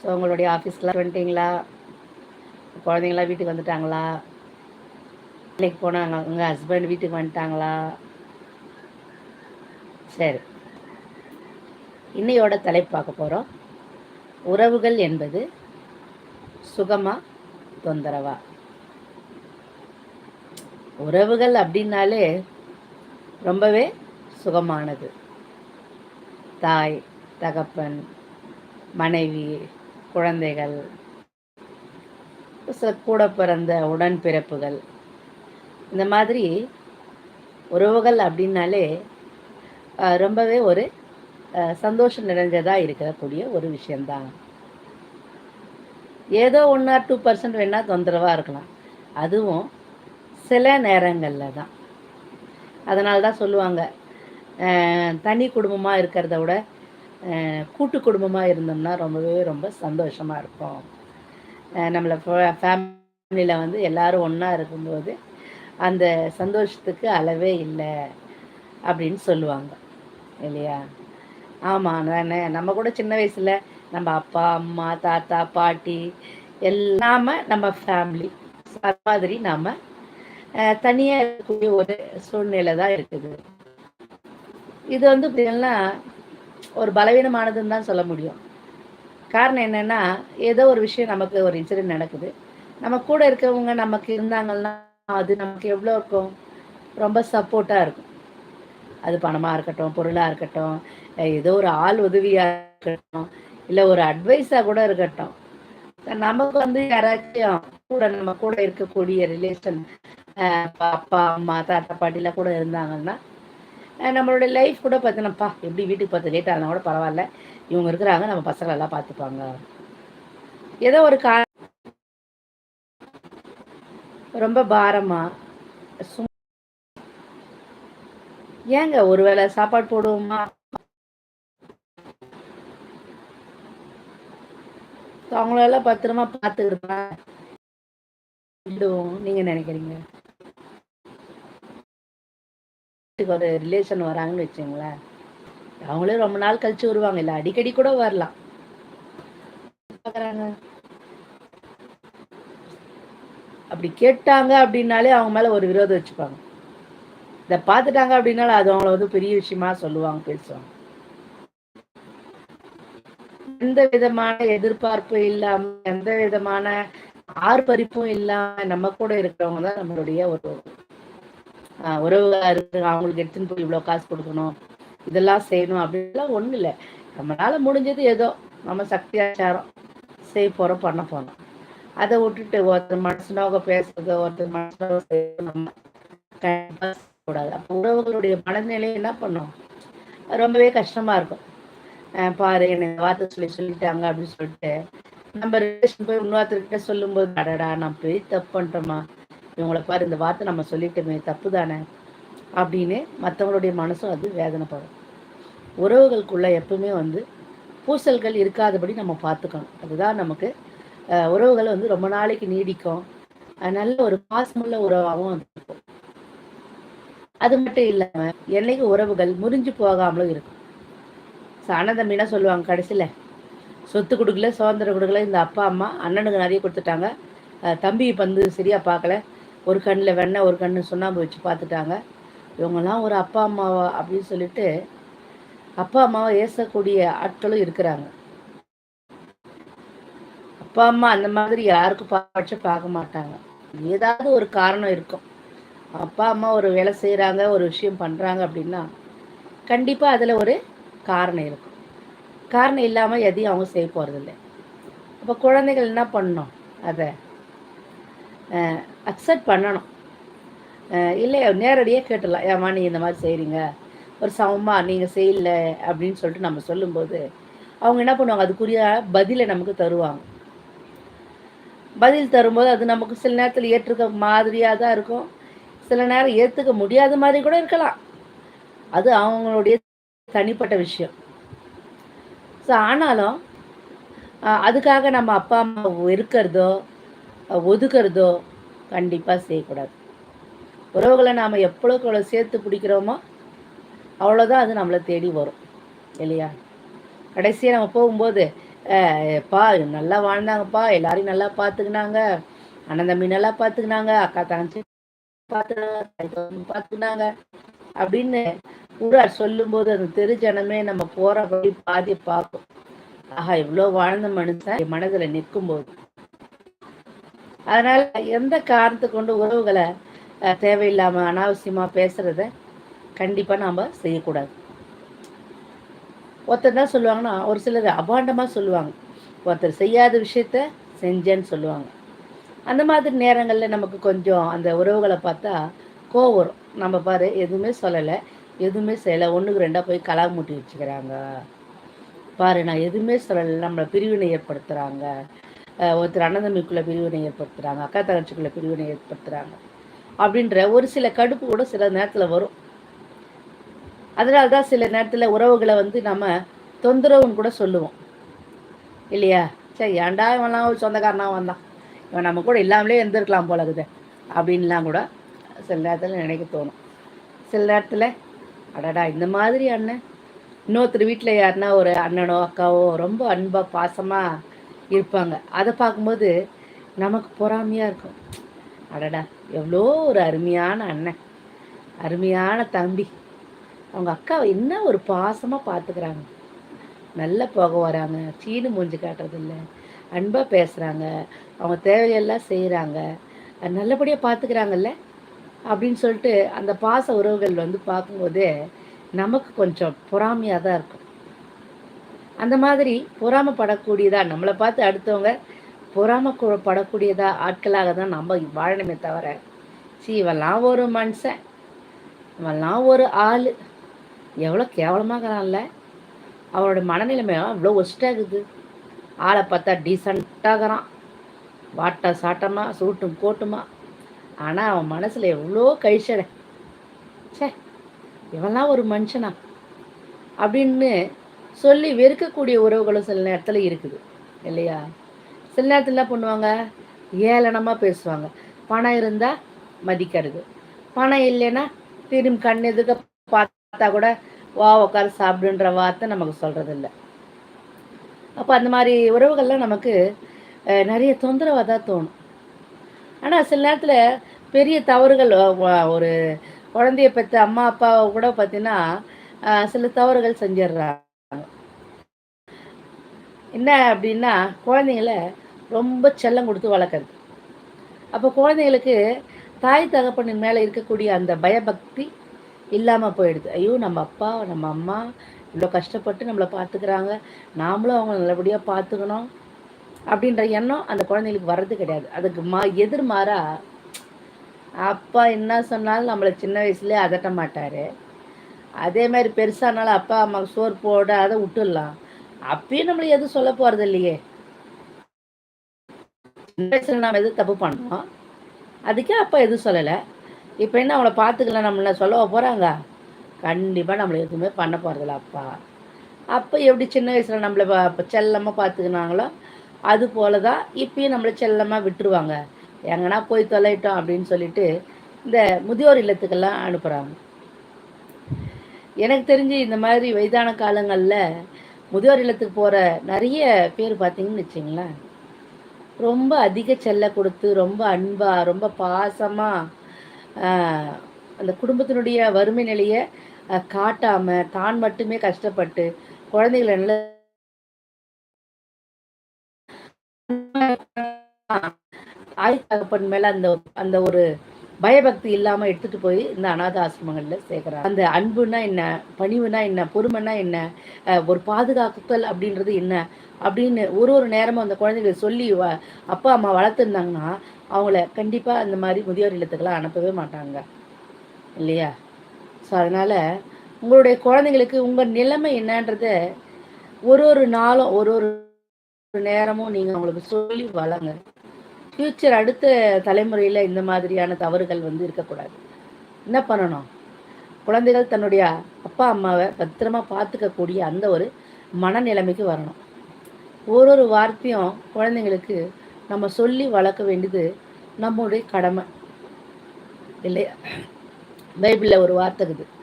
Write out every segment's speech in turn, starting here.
So உங்களுடைய ஆஃபீஸ்லாம் வந்துட்டிங்களா? குழந்தைங்களாம் வீட்டுக்கு வந்துட்டாங்களா? வேலைக்கு போனாங்க உங்கள் ஹஸ்பண்ட் வீட்டுக்கு வந்துட்டாங்களா? சரி. இன்னையோட தலைப்பு பார்க்க போகிறோம் உறவுகள் என்பது சுகமா தொந்தரவா? உறவுகள் அப்படின்னாலே ரொம்பவே சுகமானது. தாய் தகப்பன் மனைவி குழந்தைகள் சில கூட பிறந்த உடன்பிறப்புகள். இந்த மாதிரி உறவுகள் அப்படின்னாலே ரொம்பவே ஒரு சந்தோஷம் நிறைஞ்சதாக இருக்கக்கூடிய ஒரு விஷயந்தான் ஏதோ ஒன் ஆர் டூ பர்சன்ட் வேணால் தொந்தரவாக இருக்கலாம். அதுவும் சில நேரங்களில் தான். அதனால தான் சொல்லுவாங்க தனி குடும்பமாக இருக்கிறத விட கூட்டு குடும்பமாக இருந்தோம்னா ரொம்பவே ரொம்ப சந்தோஷமாக இருக்கும். நம்மளை ஃபேமிலியில் வந்து எல்லாரும் ஒன்றா இருக்கும்போது அந்த சந்தோஷத்துக்கு அளவே இல்லை அப்படின்னு சொல்லுவாங்க. இல்லையா? ஆமாம் தானே நம்ம கூட சின்ன வயசில் நம்ம அப்பா அம்மா தாத்தா பாட்டி எல்லாம நம்ம ஃபேமிலி அது மாதிரி நாம் தனியாக இருக்கக்கூடிய ஒரு சூழ்நிலை தான் இருக்குது. இது வந்து பார்த்தீங்கன்னா ஒரு பலவீனமானதுன்னு தான் சொல்ல முடியும். காரணம் என்னன்னா ஏதோ ஒரு விஷயம் நமக்கு ஒரு இன்சிடென்ட் நடக்குது. நம்ம கூட இருக்கவங்க நமக்கு இருந்தாங்கன்னா அது நமக்கு எவ்வளோ இருக்கும்? ரொம்ப சப்போர்ட்டாக இருக்கும். அது பணமாக இருக்கட்டும் பொருளாக இருக்கட்டும் ஏதோ ஒரு ஆள் உதவியாக இருக்கட்டும் இல்லை ஒரு அட்வைஸாக கூட இருக்கட்டும். நமக்கு வந்து யாராச்சும் கூட நம்ம கூட இருக்கக்கூடிய ரிலேஷன் அப்பா அம்மா தாத்தா பாட்டிலாம் கூட இருந்தாங்கன்னா நம்மளோட நம்மளுடைய லைஃப் கூட பார்த்தீங்கன்னாப்பா எப்படி வீட்டுக்கு பார்த்து லேட் ஆனால் கூட பரவாயில்ல. இவங்க இருக்கிறாங்க நம்ம பசங்களை எல்லாம் பார்த்துப்பாங்க. ஏதோ ஒரு கா ரொம்ப பாரமா சும் ஏங்க ஒருவேளை சாப்பாடு போடுவோமா? அவங்களெல்லாம் பத்திரமா பார்த்துக்கிறோம் நீங்கள் நீங்க நினைக்கிறீங்க? வீட்டுக்கு ஒரு ரிலேஷன் வராங்கன்னு வச்சுங்களேன் அவங்களே ரொம்ப நாள் கழிச்சு வருவாங்க. இல்ல அடிக்கடி கூட வரலாம். அப்படி கேட்டாங்க அப்படின்னாலே அவங்க மேல ஒரு விரோதம் வச்சுப்பாங்க. இதை பார்த்துட்டாங்க அப்படின்னால அது அவங்கள வந்து பெரிய விஷயமா சொல்லுவாங்க பேசுவாங்க. எந்த விதமான எதிர்பார்ப்பு இல்லாம எந்த விதமான ஆர்ப்பரிப்பும் இல்லாம நம்ம கூட இருக்கிறவங்க தான் நம்மளுடைய ஒரு ஆஹ், இருக்கு அவங்களுக்கு எடுத்துன்னு போய் இவ்வளவு காசு கொடுக்கணும் இதெல்லாம் செய்யணும் அப்படின்லாம் ஒண்ணும் இல்லை. நம்மளால முடிஞ்சது ஏதோ நம்ம சக்தியாச்சாரம் செய்ய போகிறோம் பண்ண போகிறோம் அதை விட்டுட்டு ஒருத்தர் மனசுனோக பேசுறது ஒருத்தர் மனசுனோக நம்ம கூடாது அப்போ உறவுகளுடைய மனநிலை என்ன பண்ணும்? ரொம்பவே கஷ்டமா இருக்கும். பாரு என்னை வார்த்தை சொல்லி சொல்லிட்டாங்க அப்படின்னு சொல்லிட்டு நம்ம ரிலேஷன் போய் இன்னொருத்தர்கிட்ட சொல்லும்போது அடடா நான் பெரிய தப்பு பண்ணிட்டோமா இவங்களை பாரு இந்த வார்த்தை நம்ம சொல்லிட்டோமே தப்பு தானே அப்படின்னு மற்றவங்களுடைய மனசும் அது வேதனைப்படும். உறவுகளுக்குள்ள எப்பவுமே வந்து பூசல்கள் இருக்காதபடி நம்ம பார்த்துக்கணும். அதுதான் நமக்கு உறவுகள் வந்து ரொம்ப நாளைக்கு நீடிக்கும். நல்ல ஒரு பாசமுள்ள உறவாகவும் அது இருக்கும். அது மட்டும் இல்லாம என்னைக்கு உறவுகள் முறிஞ்சு போகாமலும் இருக்கும். So, சொல்லுவாங்க கடைசியில? சொத்து கொடுக்கல சுதந்திரம் கொடுக்கல இந்த அப்பா அம்மா அண்ணனுக்கு நிறைய கொடுத்துட்டாங்க. தம்பி தம்பி வந்து சரியா பார்க்கல. ஒரு கண்ணில் வெண்ணெய் ஒரு கண்ணு சுண்ணாம்பு வச்சு பார்த்துட்டாங்க. இவங்கெல்லாம் ஒரு அப்பா அம்மாவா அப்படின்னு சொல்லிட்டு அப்பா அம்மாவை ஏசக்கூடிய ஆட்களும் இருக்கிறாங்க. அப்பா அம்மா அந்த மாதிரி யாருக்கும் பார்த்து பார்க்க மாட்டாங்க. ஏதாவது ஒரு காரணம் இருக்கும். அப்பா அம்மா ஒரு வேலை செய்கிறாங்க ஒரு விஷயம் பண்ணுறாங்க அப்படின்னா கண்டிப்பாக அதில் ஒரு காரணம் இருக்கும். காரணம் இல்லாமல் எதையும் அவங்க செய்ய போகிறதில்ல அப்போ குழந்தைகள் என்ன பண்ணோம் அதை அக்செப்ட் பண்ணணும். இல்லை நேரடியாக கேட்டுடலாம். ஏமா நீ இந்த மாதிரி செய்கிறீங்க ஒரு சமமாக நீங்கள் செய்யல அப்படின்னு சொல்லிட்டு நம்ம சொல்லும்போது அவங்க என்ன பண்ணுவாங்க? அதுக்குரிய பதிலை நமக்கு தருவாங்க. பதில் தரும்போது அது நமக்கு சில நேரத்தில் ஏற்றுக்க மாதிரியாக தான் இருக்கும். சில நேரம் ஏற்றுக்க முடியாத மாதிரி கூட இருக்கலாம். அது அவங்களுடைய தனிப்பட்ட விஷயம். ஸோ ஆனாலும் அதுக்காக நம்ம அப்பா அம்மா வெறுக்கிறதோ ஒதுக்குறதோ கண்டிப்பாக செய்யக்கூடாது. உறவுகளை நாம் எவ்வளோக்கு எவ்வளோ சேர்த்து பிடிக்கிறோமோ அவ்வளோதான் அது நம்மளை தேடி வரும். இல்லையா? கடைசியாக நம்ம போகும்போது பா நல்லா வாழ்ந்தாங்கப்பா எல்லாரையும் நல்லா பார்த்துக்கினாங்க அண்ணன் தம்பி நல்லா பார்த்துக்கினாங்க அக்கா தங்கச்சி பார்த்துக்கினாங்க பார்த்துக்கினாங்க அப்படின்னு ஊரார் சொல்லும்போது அந்த தெரு ஜனமே நம்ம போற வழி பாதி பார்க்கும் ஆஹா இவ்வளோ வாழ்ந்த மனுஷன் மனதில் நிற்கும் போது அதனால எந்த காரணத்தை கொண்டு உறவுகளை தேவையில்லாம அனாவசியமா பேசுறத கண்டிப்பா நாம செய்யக்கூடாது. ஒருத்தர் தான் சொல்லுவாங்கன்னா ஒரு சிலர் அபாண்டமா சொல்லுவாங்க. ஒருத்தர் செய்யாத விஷயத்த செஞ்சேன்னு சொல்லுவாங்க. அந்த மாதிரி நேரங்களில் நமக்கு கொஞ்சம் அந்த உறவுகளை பார்த்தா கோவம் வரும். நம்ம பாரு எதுவுமே சொல்லலை எதுவுமே செய்யலை ஒன்றுக்கு ரெண்டாக போய் கலா மூட்டி வச்சுக்கிறாங்க. பாரு நான் எதுவுமே சொல்லலை நம்மளை பிரிவினை ஏற்படுத்துகிறாங்க ஒருத்தர் அண்ணதம்பிக்குள்ளே பிரிவினை ஏற்படுத்துகிறாங்க அக்கா தங்கச்சிக்குள்ளே பிரிவினை ஏற்படுத்துகிறாங்க அப்படின்ற ஒரு சில கடுப்பு கூட சில நேரத்தில் வரும். அதனால தான் சில நேரத்தில் உறவுகளை வந்து நம்ம தொந்தரவுன்னு கூட சொல்லுவோம். இல்லையா? சரி ஏன்டா இவன்லாம் சொந்தக்காரனாக வந்தான்? இவன் நம்ம கூட இல்லாமலே இருந்திருக்கலாம் போல இருக்குது அப்படின்லாம் கூட சில நேரத்தில் நினைக்க தோணும். சில நேரத்தில் அடடா இந்த மாதிரி அண்ணன். இன்னொருத்தர் வீட்டில் யாருன்னா ஒரு அண்ணனோ அக்காவோ ரொம்ப அன்பாக பாசமாக இருப்பாங்க. அதை பார்க்கும்போது நமக்கு பொறாமையாக இருக்கும். அடடா எவ்வளோ ஒரு அருமையான அண்ணன் அருமையான தம்பி. அவங்க அக்காவை என்ன ஒரு பாசமாக பார்த்துக்கிறாங்க நல்ல போக வராங்க சீனு மூஞ்சி காட்டுறதில்ல அன்பாக பேசுகிறாங்க அவங்க தேவையெல்லாம் செய்கிறாங்க நல்லபடியாக பார்த்துக்கிறாங்கல்ல அப்படின்னு சொல்லிட்டு அந்த பாச உறவுகள் வந்து பார்க்கும்போதே நமக்கு கொஞ்சம் பொறாமையாக தான் இருக்கும். அந்த மாதிரி பொறாமப்படக்கூடியதா நம்மளை பார்த்து அடுத்தவங்க பொறாமப்படக்கூடியதா ஆட்களாக தான் நம்ம வாழணுமே தவிர சி இவெல்லாம் ஒரு மனுஷன். இவெல்லாம் ஒரு ஆள். எவ்வளோ கேவலமாகறான்ல. அவனோட மனநிலைமை அவ்வளோ ஒஸ்டாகுது ஆளை பார்த்தா டீசெண்டாகிறான். வாட்டா சாட்டமா சூட்டும் கோட்டுமா. ஆனால் அவன் மனசில் எவ்வளோ கழிச்சட சே இவெல்லாம் ஒரு மனுஷனா? அப்படின்னு சொல்லி வெறுக்கக்கூடிய உறவுகளும் சில நேரத்தில் இருக்குது. இல்லையா? சில நேரத்தில் என்ன பண்ணுவாங்க? ஏளனமாக பேசுவாங்க. பணம் இருந்தால் மதிக்கிறது. பணம் இல்லைன்னா திரும்பி கண் எதுக்க பார்த்தா கூட வா உட்கார சாப்பிடுன்ற வார்த்தை நமக்கு சொல்கிறது இல்லை அப்போ அந்த மாதிரி உறவுகள்லாம் நமக்கு நிறைய தொந்தரவாக தான் தோணும். ஆனால் சில நேரத்தில் பெரிய தவறுகள் ஒரு குழந்தைய பெற்ற அம்மா அப்பாவை கூட பார்த்தீங்கன்னா சில தவறுகள் செஞ்சிடுறாங்க. என்ன அப்படின்னா குழந்தைங்கள ரொம்ப செல்லம் கொடுத்து வளர்க்குறது. அப்போ குழந்தைங்களுக்கு தாய் தகப்பனின் மேலே இருக்கக்கூடிய அந்த பயபக்தி இல்லாமல் போயிடுது. ஐயோ நம்ம அப்பா நம்ம அம்மா இவ்வளோ கஷ்டப்பட்டு நம்மளை பார்த்துக்கிறாங்க நாமளும் அவங்கள நல்லபடியாக பார்த்துக்கணும் அப்படின்ற எண்ணம் அந்த குழந்தைங்களுக்கு வர்றது கிடையாது. அதுக்கு மா எதிர்மாறா அப்பா என்ன சொன்னாலும் நம்மளை சின்ன வயசுலேயே அதட்ட மாட்டார். அதே மாதிரி பெருசானாலும் அப்பா அம்மாவுக்கு சோறு போடாத விட்டுடலாம். அப்பயும் நம்மளை எதுவும் சொல்ல போறது இல்லையே. நாம் எது தப்பு பண்ணோம்? அதுக்கே அப்பா எதுவும் சொல்லலை. இப்போ என்ன அவளை பார்த்துக்கலாம் நம்மள சொல்ல போகிறாங்க கண்டிப்பாக நம்மளை எதுவுமே பண்ண போகிறதில்ல அப்பா. அப்போ எப்படி சின்ன வயசில் நம்மளை செல்லமாக பார்த்துக்கினாங்களோ அது போல தான் இப்பயும் நம்மளை செல்லமாக விட்டுருவாங்க. எங்கன்னா போய் தொலைட்டோம் அப்படின்னு சொல்லிட்டு இந்த முதியோர் இல்லத்துக்கெல்லாம் அனுப்புகிறாங்க எனக்கு தெரிஞ்சு இந்த மாதிரி வயதான காலங்களில் முதியோர் இல்லத்துக்கு போகிற நிறைய பேர் பார்த்தீங்கன்னு வச்சிங்களேன் ரொம்ப அதிக செல்ல கொடுத்து ரொம்ப அன்பாக ரொம்ப பாசமாக அந்த குடும்பத்தினுடைய வறுமை நிலையை காட்டாமல் தான் மட்டுமே கஷ்டப்பட்டு குழந்தைகளை நல்ல தாய் தகப்பன் மேலே அந்த அந்த ஒரு பயபக்தி இல்லாமல் எடுத்துகிட்டு போய் இந்த அநாத ஆசிரமங்களில் சேர்க்குறாங்க. அந்த அன்புனா என்ன? பணிவுனா என்ன? பொறுமைனா என்ன? ஒரு பாதுகாக்குத்தல் அப்படின்றது என்ன? அப்படின்னு ஒரு ஒரு நேரமும் அந்த குழந்தைகள் சொல்லி அப்பா அம்மா வளர்த்துருந்தாங்கன்னா அவங்கள கண்டிப்பாக அந்த மாதிரி முதியோர் இல்லத்துக்கெல்லாம் அனுப்பவே மாட்டாங்க. இல்லையா? ஸோ அதனால் உங்களுடைய குழந்தைங்களுக்கு உங்கள் நிலைமை என்னன்றத ஒரு ஒரு நாளும் ஒரு ஒரு நேரமும் நீங்கள் அவங்களுக்கு சொல்லி வளங்க ஃப்யூச்சர் அடுத்த தலைமுறையில் இந்த மாதிரியான தவறுகள் வந்து இருக்கக்கூடாது. என்ன பண்ணணும்? குழந்தைகள் தன்னுடைய அப்பா அம்மாவை பத்திரமா பார்த்துக்கக்கூடிய அந்த ஒரு மனநிலைமைக்கு வரணும். ஒரு ஒரு வார்த்தையும் குழந்தைங்களுக்கு நம்ம சொல்லி வளர்க்க வேண்டியது நம்முடைய கடமை. இல்லையா பைபிளில் ஒரு வார்த்தை இருக்குது.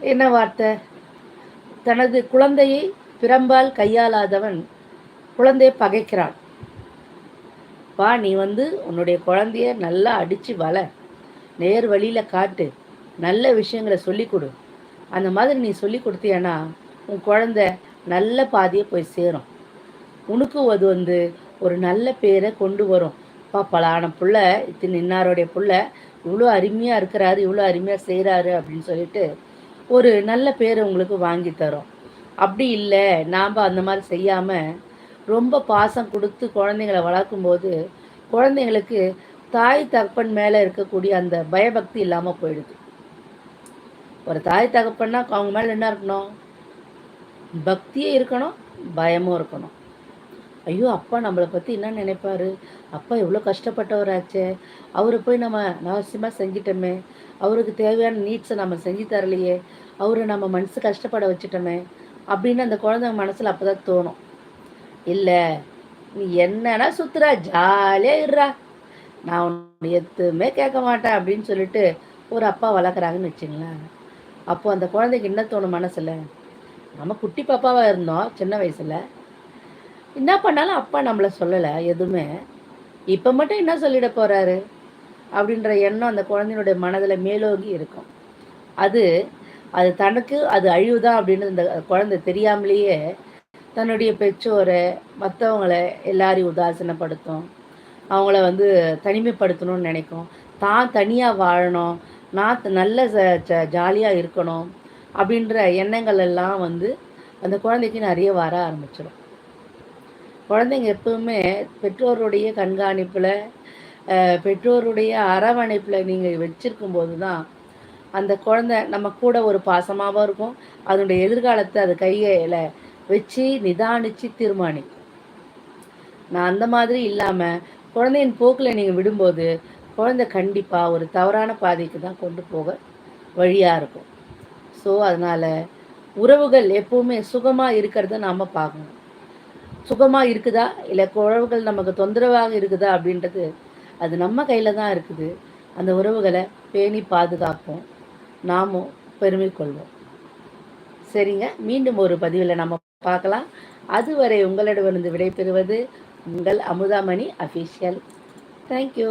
என்ன வார்த்தை? தனது குழந்தையை பிறம்பால் கையாளாதவன் குழந்தையை பகைக்கிறான். வா நீ வந்து உன்னுடைய குழந்தைய நல்லா அடித்து வள. நேர் வழியில் காட்டு. நல்ல விஷயங்களை சொல்லி கொடு. அந்த மாதிரி நீ சொல்லி கொடுத்தியன்னா உன் குழந்த நல்ல பாதையை போய் சேரும். உனக்கு அது வந்து ஒரு நல்ல பேரை கொண்டு வரும். பா பலான புள்ள இத்தனை இன்னாருடைய புள்ள இவ்வளோ அருமையாக இருக்கிறாரு இவ்வளோ அருமையாக செய்கிறாரு அப்படின்னு சொல்லிட்டு ஒரு நல்ல பேரை உங்களுக்கு வாங்கி தரும். அப்படி இல்லை. நாம் அந்த மாதிரி செய்யாமல் ரொம்ப பாசம் கொடுத்து குழந்தைங்களை வளர்க்கும்போது குழந்தைங்களுக்கு தாய் தகப்பன் மேலே இருக்கக்கூடிய அந்த பயபக்தி இல்லாமல் போயிடுது. ஒரு தாய் தகப்பன்னா அவங்க மேலே என்ன இருக்கணும்? பக்தியும் இருக்கணும் பயமும் இருக்கணும். ஐயோ அப்பா நம்மளை பற்றி என்ன நினைப்பாரு? அப்பா எவ்வளோ கஷ்டப்பட்டவராச்சே. அவரை போய் நம்ம அவசியமாக செஞ்சிட்டோமே. அவருக்கு தேவையான நீட்ஸை நம்ம செஞ்சு தரலையே. அவரை நம்ம மனசு கஷ்டப்பட வச்சுட்டோமே. அப்படின்னு அந்த குழந்தைங்க மனசில் அப்போ தான் தோணும். இல்லை நீ என்னன்னா சுத்துறா? ஜாலியாக இருறா நான் உன்னை எதுவுமே கேட்க மாட்டேன் அப்படின்னு சொல்லிட்டு ஒரு அப்பா வளர்க்குறாங்கன்னு வச்சுங்களேன். அப்போ அந்த குழந்தைக்கு என்ன தோணும் மனசில்? நம்ம குட்டி பாப்பாவாக இருந்தோம் சின்ன வயசில். என்ன பண்ணாலும் அப்பா நம்மளை சொல்லலை எதுவுமே. இப்போ மட்டும் என்ன சொல்லிட போகிறாரு அப்படின்ற எண்ணம் அந்த குழந்தையினுடைய மனதில் மேலோங்கி இருக்கும். அது அது தனக்கு அது அழிவுதான் அப்படின்னு இந்த குழந்தை தெரியாமலேயே தன்னுடைய பெற்றோரை மற்றவங்களை எல்லாரையும் உதாசீனப்படுத்தும். அவங்கள வந்து தனிமைப்படுத்தணும்னு நினைக்கும். தான் தனியாக வாழணும். நான் நல்ல ஜாலியாக இருக்கணும். அப்படின்ற எண்ணங்கள் எல்லாம் வந்து அந்த குழந்தைக்கு நிறைய வர ஆரம்பிச்சிடும் குழந்தைங்க எப்பவுமே பெற்றோருடைய கண்காணிப்பில் பெற்றோருடைய அரவணைப்பில் நீங்கள் வச்சிருக்கும் போது தான் அந்த குழந்தை நம்ம கூட ஒரு பாசமாகவும் இருக்கும். அதனுடைய எதிர்காலத்தை அது கையில் வச்சு நிதானித்து தீர்மானிக்கும். நான் அந்த மாதிரி இல்லாமல் குழந்தையின் போக்கில் நீங்கள் விடும்போது குழந்தை கண்டிப்பாக ஒரு தவறான பாதைக்கு தான் கொண்டு போக வழியாக இருக்கும். ஸோ அதனால் உறவுகள் எப்பவுமே சுகமாக இருக்கிறத நாம் பார்க்கணும். சுகமாக இருக்குதா? இல்லை உறவுகள் நமக்கு தொந்தரவாக இருக்குதா? அப்படின்றது அது நம்ம கையில் தான் இருக்குது. அந்த உறவுகளை பேணி பாதுகாப்போம். நாமும் பெருமை கொள்வோம். சரிங்க. மீண்டும் ஒரு பதிவில் நம்ம பார்க்கலாம். அதுவரை உங்களிடமிருந்து விடைபெறுவது உங்கள் அமுதாமணி அஃபீஷியல். தேங்க்யூ